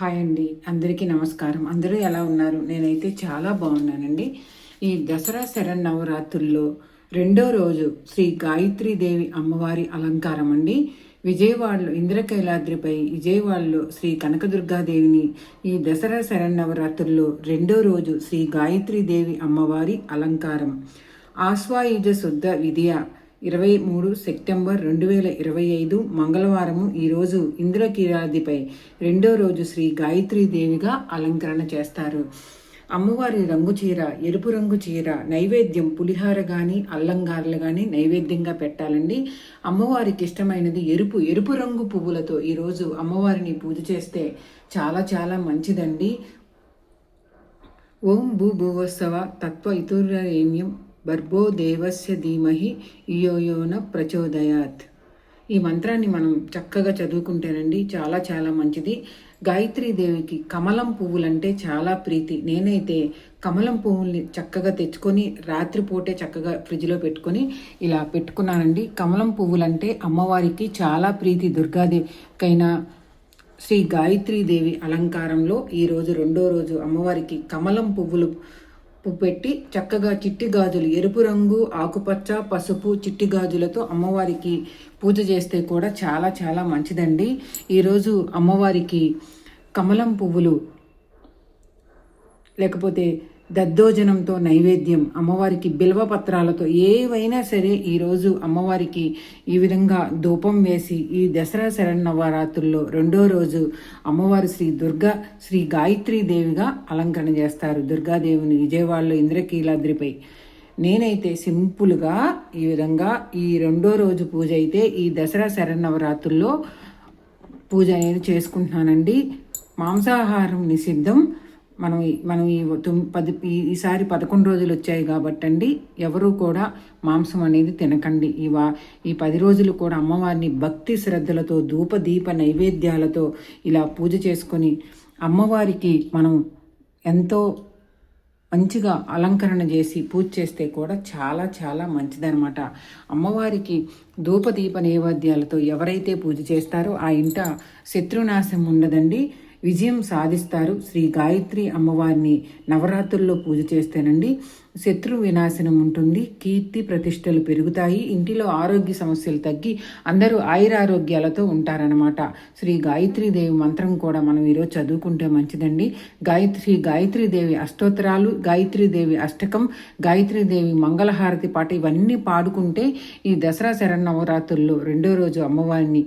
Hi అండి. అందరికీ నమస్కారం. అందరూ ఎలా ఉన్నారు? నేనైతే చాలా బాగున్నానండి. ఈ దసరా శరన్నవరాత్రుల్లో రెండో రోజు శ్రీ గాయత్రీదేవి అమ్మవారి అలంకారం అండి. విజయవాడలో ఇంద్రకైలాద్రిపై విజయవాడలో శ్రీ కనకదుర్గాదేవిని ఈ దసరా శరన్నవరాత్రుల్లో రెండో రోజు శ్రీ గాయత్రీదేవి అమ్మవారి అలంకారం. ఆశ్వాయుజ శుద్ధ విధియ ఇరవై మూడు సెప్టెంబర్ రెండు వేల ఇరవై ఐదు మంగళవారము ఈరోజు ఇంద్రకీరాదిపై రెండో రోజు శ్రీ గాయత్రీ దేవిగా అలంకరణ చేస్తారు. అమ్మవారి రంగు చీర ఎరుపు రంగు చీర నైవేద్యం పులిహార కానీ అల్లంగారలు కానీ నైవేద్యంగా పెట్టాలండి. అమ్మవారికి ఇష్టమైనది ఎరుపు ఎరుపు రంగు పువ్వులతో ఈరోజు అమ్మవారిని పూజ చేస్తే చాలా చాలా మంచిదండి. ఓం భూ తత్వ ఇతురేణ్యం బర్భో దేవస్య ధీమహి ఇయోయోన ప్రచోదయాత్. ఈ మంత్రాన్ని మనం చక్కగా చదువుకుంటేనండి చాలా చాలా మంచిది. గాయత్రీ దేవికి కమలం పువ్వులంటే చాలా ప్రీతి. నేనైతే కమలం పువ్వుల్ని చక్కగా తెచ్చుకొని రాత్రిపూటే చక్కగా ఫ్రిడ్జ్లో పెట్టుకొని ఇలా పెట్టుకున్నానండి. కమలం పువ్వులంటే అమ్మవారికి చాలా ప్రీతి. దుర్గాదేవికైనా శ్రీ గాయత్రీదేవి అలంకారంలో ఈరోజు రెండో రోజు అమ్మవారికి కమలం పువ్వులు పెట్టి చక్కగా చిట్టి గాజులు ఎరుపు రంగు ఆకుపచ్చ పసుపు చిట్టి గాజులతో అమ్మవారికి పూజ చేస్తే కూడా చాలా చాలా మంచిదండి. ఈరోజు అమ్మవారికి కమలం పువ్వులు లేకపోతే దద్దోజనంతో నైవేద్యం అమ్మవారికి బిల్వపత్రాలతో ఏవైనా సరే ఈరోజు అమ్మవారికి ఈ విధంగా ధూపం వేసి ఈ దసరా శరణవరాత్రుల్లో రెండో రోజు అమ్మవారు శ్రీ దుర్గా శ్రీ గాయత్రీ దేవిగా అలంకరణ చేస్తారు. దుర్గాదేవిని విజయవాడలో ఇంద్రకీలాద్రిపై. నేనైతే సింపుల్గా ఈ విధంగా ఈ రెండో రోజు పూజ అయితే ఈ దసరా శరణవరాత్రుల్లో పూజ అనేది చేసుకుంటున్నానండి. మాంసాహారం నిషిద్ధం. మనం మనం ఈ పది ఈసారి పదకొండు రోజులు వచ్చాయి కాబట్టి అండి ఎవరు కూడా మాంసం అనేది తినకండి. ఈ వా ఈ పది రోజులు కూడా అమ్మవారిని భక్తి శ్రద్ధలతో ధూప దీప నైవేద్యాలతో ఇలా పూజ చేసుకొని అమ్మవారికి మనం ఎంతో మంచిగా అలంకరణ చేసి పూజ చేస్తే కూడా చాలా చాలా మంచిదనమాట అమ్మవారికి ధూపదీప నైవేద్యాలతో ఎవరైతే పూజ చేస్తారో ఆ ఇంట శత్రునాశం ఉండదండి. విజయం సాధిస్తారు. శ్రీ గాయత్రి అమ్మవారిని నవరాత్రుల్లో పూజ చేస్తేనండి శత్రు వినాశనం ఉంటుంది. కీర్తి ప్రతిష్టలు పెరుగుతాయి. ఇంటిలో ఆరోగ్య సమస్యలు తగ్గి అందరూ ఆయురారోగ్యాలతో ఉంటారనమాట శ్రీ గాయత్రీదేవి మంత్రం కూడా మనం ఈరోజు చదువుకుంటే మంచిదండి. గాయత్రి గాయత్రీదేవి అష్టోత్తరాలు గాయత్రీదేవి అష్టకం గాయత్రీదేవి మంగళహారతి పాట ఇవన్నీ పాడుకుంటే ఈ దసరా శరణవరాత్రుల్లో రెండో రోజు అమ్మవారిని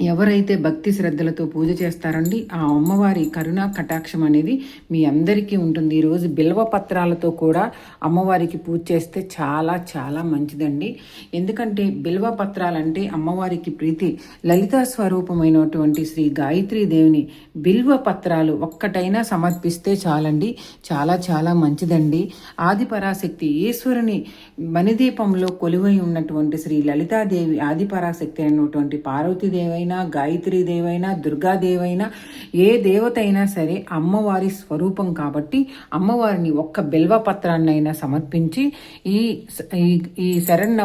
ఎవరైతే భక్తి శ్రద్ధలతో పూజ చేస్తారండి ఆ అమ్మవారి కరుణా కటాక్షం అనేది మీ అందరికీ ఉంటుంది. ఈరోజు బిల్వ పత్రాలతో కూడా అమ్మవారికి పూజ చేస్తే చాలా చాలా మంచిదండి. ఎందుకంటే బిల్వ పత్రాలంటే అమ్మవారికి ప్రీతి లలితా స్వరూపమైనటువంటి శ్రీ గాయత్రీ దేవిని బిల్వ పత్రాలు ఒక్కటైనా సమర్పిస్తే చాలండి. చాలా చాలా మంచిదండి. ఆదిపరాశక్తి ఈశ్వరుని మణిదీపంలో కొలువై ఉన్నటువంటి శ్రీ లలితాదేవి ఆదిపరాశక్తి అయినటువంటి పార్వతీదేవైన దేవైనా గాయత్రి దేవైనా దుర్గాదేవైనా ఏ దేవత అయినా సరే అమ్మవారి స్వరూపం కాబట్టి అమ్మవారిని ఒక్క బిల్వ పత్రాన్నైనా సమర్పించి ఈ ఈ శరణ్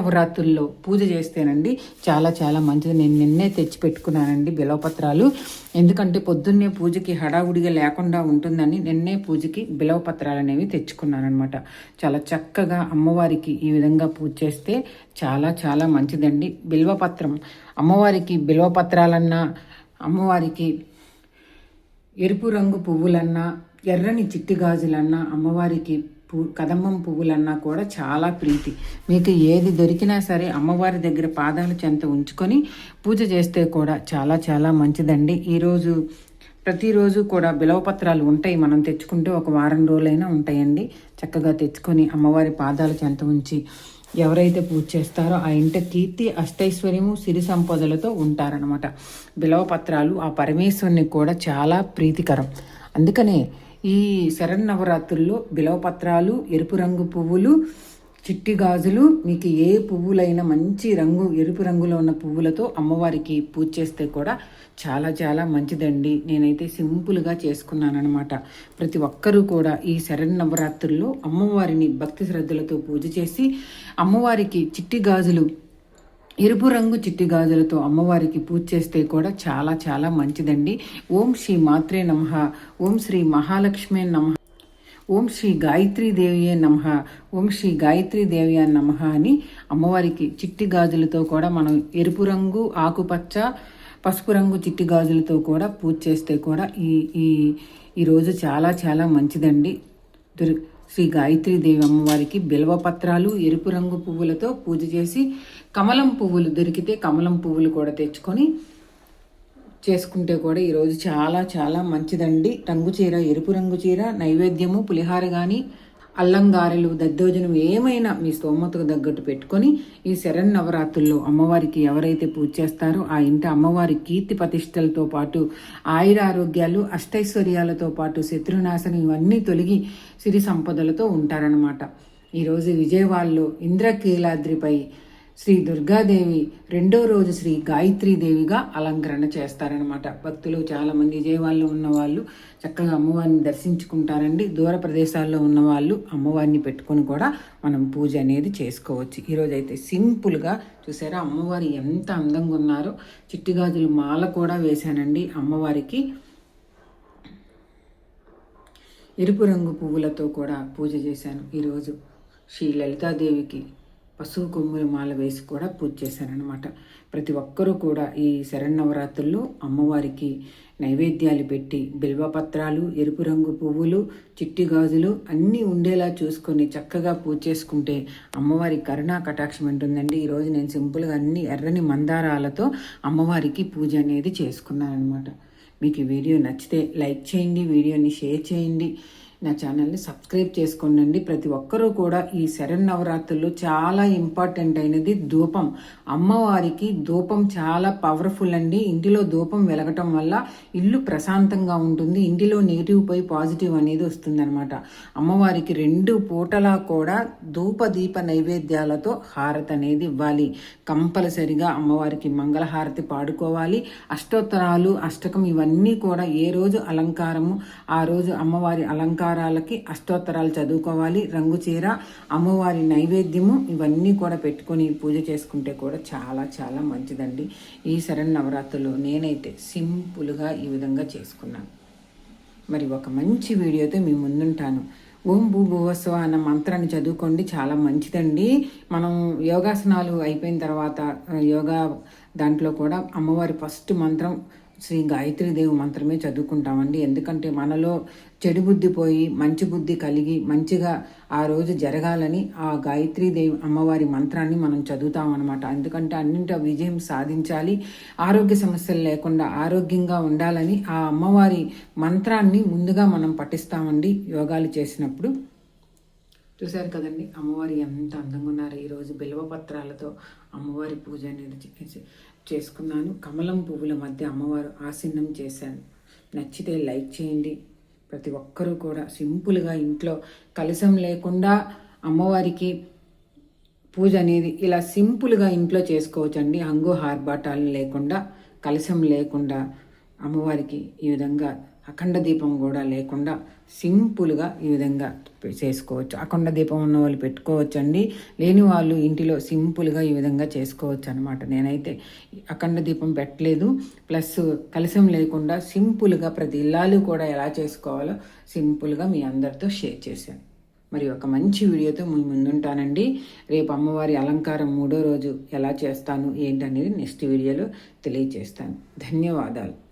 పూజ చేస్తేనండి చాలా చాలా మంచిది. నేను నిన్నే తెచ్చి పెట్టుకున్నానండి బిలవపత్రాలు ఎందుకంటే పొద్దున్నే పూజకి హడావుడిగా లేకుండా ఉంటుందని నిన్నే పూజకి బిలవపత్రాలు అనేవి తెచ్చుకున్నానమాట చాలా చక్కగా అమ్మవారికి ఈ విధంగా పూజ చేస్తే చాలా చాలా మంచిదండి. బిల్వపత్రం అమ్మవారికి బిల్వపత్రాలన్నా అమ్మవారికి ఎరుపు రంగు పువ్వులన్నా ఎర్రని చిట్టి గాజులన్నా అమ్మవారికి పూ కదంబం పువ్వులన్నా కూడా చాలా ప్రీతి. మీకు ఏది దొరికినా సరే అమ్మవారి దగ్గర పాదాలు చెంత ఉంచుకొని పూజ చేస్తే కూడా చాలా చాలా మంచిదండి. ఈరోజు ప్రతిరోజు కూడా బిలవపత్రాలు ఉంటాయి. మనం తెచ్చుకుంటే ఒక వారం రోజులైనా ఉంటాయండి. చక్కగా తెచ్చుకొని అమ్మవారి పాదాలు చెంత ఉంచి ఎవరైతే పూజ చేస్తారో ఆ ఇంట కీర్తి అష్టైశ్వర్యము సిరి సంపదలతో ఉంటారనమాట బిలవపత్రాలు ఆ పరమేశ్వరుని కూడా చాలా ప్రీతికరం. అందుకనే ఈ శరన్నవరాత్రుల్లో బిలవపత్రాలు ఎరుపు రంగు పువ్వులు చిట్టి గాజులు మీకు ఏ పువ్వులైనా మంచి రంగు ఎరుపు రంగులో ఉన్న పువ్వులతో అమ్మవారికి పూజ చేస్తే కూడా చాలా చాలా మంచిదండి. నేనైతే సింపుల్గా చేసుకున్నాను అనమాట ప్రతి ఒక్కరూ కూడా ఈ శరణ్ అమ్మవారిని భక్తి శ్రద్ధలతో పూజ చేసి అమ్మవారికి చిట్టి గాజులు ఎరుపు రంగు చిట్టి గాజులతో అమ్మవారికి పూజ చేస్తే కూడా చాలా చాలా మంచిదండి. ఓం శ్రీ మాత్రే నమ. ఓం శ్రీ మహాలక్ష్మి నమ. ఓం శ్రీ గాయత్రీదేవియే నమ ఓం శ్రీ గాయత్రీదేవియ నమ అని అమ్మవారికి చిట్టి గాజులతో కూడా మనం ఎరుపు రంగు ఆకుపచ్చ పసుపు రంగు చిట్టి గాజులతో కూడా పూజ చేస్తే కూడా ఈ ఈ ఈరోజు చాలా చాలా మంచిదండి. శ్రీ గాయత్రీదేవి అమ్మవారికి బిల్వపత్రాలు ఎరుపు రంగు పువ్వులతో పూజ చేసి కమలం పువ్వులు దొరికితే కమలం పువ్వులు కూడా తెచ్చుకొని చేసుకుంటే కూడా ఈరోజు చాలా చాలా మంచిదండి. రంగు చీర ఎరుపు రంగు చీర నైవేద్యము పులిహార కానీ అల్లంగారెలు దద్దోజనం ఏమైనా మీ స్తోమతకు తగ్గట్టు పెట్టుకొని ఈ శరణ్ నవరాత్రుల్లో అమ్మవారికి ఎవరైతే పూజ చేస్తారో ఆ ఇంట అమ్మవారి కీర్తి ప్రతిష్టలతో పాటు ఆయుర ఆరోగ్యాలు అష్టైశ్వర్యాలతో పాటు శత్రునాశనం ఇవన్నీ తొలగి సిరి సంపదలతో ఉంటారనమాట ఈరోజు విజయవాడలో ఇంద్రకీలాద్రిపై శ్రీ దుర్గాదేవి రెండో రోజు శ్రీ గాయత్రీదేవిగా అలంకరణ చేస్తారనమాట భక్తులు చాలామంది విజయవాడలో ఉన్న వాళ్ళు చక్కగా అమ్మవారిని దర్శించుకుంటారండి. దూర ప్రదేశాల్లో ఉన్నవాళ్ళు అమ్మవారిని పెట్టుకొని కూడా మనం పూజ అనేది చేసుకోవచ్చు. ఈరోజు అయితే సింపుల్గా చూసారా? అమ్మవారి ఎంత అందంగా ఉన్నారో. చిట్టిగాజులు మాల కూడా వేశానండి. అమ్మవారికి ఎరుపు రంగు పువ్వులతో కూడా పూజ చేశాను. ఈరోజు శ్రీ లలితాదేవికి పశువు కొమ్ముల మాల వేసి కూడా పూజ చేశారనమాట ప్రతి ఒక్కరూ కూడా ఈ శరణవరాత్రుల్లో అమ్మవారికి నైవేద్యాలు పెట్టి బిల్వపత్రాలు ఎరుపు రంగు పువ్వులు చిట్టి గాజులు అన్నీ ఉండేలా చూసుకొని చక్కగా పూజ చేసుకుంటే అమ్మవారి కరుణా కటాక్షం ఉంటుందండి. ఈరోజు నేను సింపుల్గా అన్ని ఎర్రని మందారాలతో అమ్మవారికి పూజ అనేది చేసుకున్నాను అనమాట మీకు ఈ వీడియో నచ్చితే లైక్ చేయండి వీడియోని షేర్ చేయండి. నా ఛానల్ని సబ్స్క్రైబ్ చేసుకోండి ప్రతి ఒక్కరూ కూడా ఈ శరణ్ నవరాత్రుల్లో చాలా ఇంపార్టెంట్ అయినది ధూపం. అమ్మవారికి ధూపం చాలా పవర్ఫుల్ అండి. ఇంటిలో ధూపం వెలగటం వల్ల ఇల్లు ప్రశాంతంగా ఉంటుంది. ఇంటిలో నెగిటివ్ పోయి పాజిటివ్ అనేది వస్తుందన్నమాట. అమ్మవారికి రెండు పూటలా కూడా ధూప దీప నైవేద్యాలతో హారతి అనేది ఇవ్వాలి. కంపల్సరిగా అమ్మవారికి మంగళహారతి పాడుకోవాలి. అష్టోత్తరాలు అష్టకం ఇవన్నీ కూడా ఏ రోజు అలంకారము ఆ రోజు అమ్మవారి అలంకారం అలంకారాలకి అష్టోత్తరాలు చదువుకోవాలి రంగు చీర అమ్మవారి నైవేద్యము ఇవన్నీ కూడా పెట్టుకొని పూజ చేసుకుంటే కూడా చాలా చాలా మంచిదండి. ఈ శరణ్ నవరాత్రులు నేనైతే సింపుల్గా ఈ విధంగా చేసుకున్నాను. మరి ఒక మంచి వీడియోతో మీ ముందుంటాను. ఓం భూ అన్న మంత్రాన్ని చదువుకోండి చాలా మంచిదండి. మనం యోగాసనాలు అయిపోయిన తర్వాత యోగా దాంట్లో కూడా అమ్మవారి ఫస్ట్ మంత్రం శ్రీ గాయత్రి దేవి మంత్రమే చదువుకుంటామండి. ఎందుకంటే మనలో చెడు బుద్ధి పోయి మంచి బుద్ధి కలిగి మంచిగా ఆ రోజు జరగాలని ఆ గాయత్రీదేవి అమ్మవారి మంత్రాన్ని మనం చదువుతామన్నమాట. ఎందుకంటే అన్నింట విజయం సాధించాలి ఆరోగ్య సమస్యలు లేకుండా ఆరోగ్యంగా ఉండాలని ఆ అమ్మవారి మంత్రాన్ని ముందుగా మనం పఠిస్తామండి. యోగాలు చేసినప్పుడు చూశారు కదండి. అమ్మవారి ఎంత అందంగా ఉన్నారు. ఈరోజు బిల్వపత్రాలతో అమ్మవారి పూజ అనేది చేసుకున్నాను. కమలం పువ్వుల మధ్య అమ్మవారు ఆసీనం చేశాను నచ్చితే లైక్ చేయండి. ప్రతి ఒక్కరూ కూడా సింపుల్గా ఇంట్లో కలసం లేకుండా అమ్మవారికి పూజ అనేది ఇలా సింపుల్గా ఇంట్లో చేసుకోవచ్చండి. హంగు హార్బాటాలు లేకుండా కలసం లేకుండా అమ్మవారికి ఈ విధంగా అఖండ దీపం కూడా లేకుండా సింపుల్గా ఈ విధంగా చేసుకోవచ్చు. అఖండ దీపం ఉన్న వాళ్ళు పెట్టుకోవచ్చు అండి లేని వాళ్ళు ఇంటిలో సింపుల్గా ఈ విధంగా చేసుకోవచ్చు అనమాట నేనైతే అఖండ దీపం పెట్టలేదు. ప్లస్ కలసం లేకుండా సింపుల్గా ప్రతి ఇల్లాలు కూడా ఎలా చేసుకోవాలో సింపుల్గా మీ అందరితో షేర్ చేశాను. మరి ఒక మంచి వీడియోతో మీ ముందుంటానండి. రేపు అమ్మవారి అలంకారం మూడో రోజు ఎలా చేస్తాను ఏంటనేది నెక్స్ట్ వీడియోలో తెలియజేస్తాను ధన్యవాదాలు.